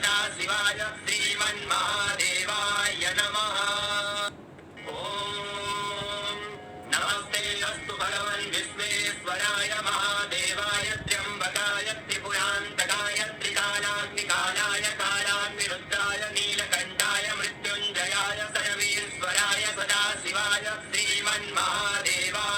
സദാശിവായ ശ്രീമന്മഹാദേവായ നമഃ. ഓം നമസ്തേ അസ്തു ഭഗവൻ വിശ്വേശ്വരായ മഹാദേവായ ത്രയംബകായ ത്രിപുരാന്തകായ ത്രികാലാഗ്നികാലായ കാലാഗ്നിരുദ്രായ നീലകണ്ഠായ മൃത്യുഞ്ജയായ സരവീശ്വരായ സദാശിവായ ശ്രീമന്മഹാദേവായ നമഃ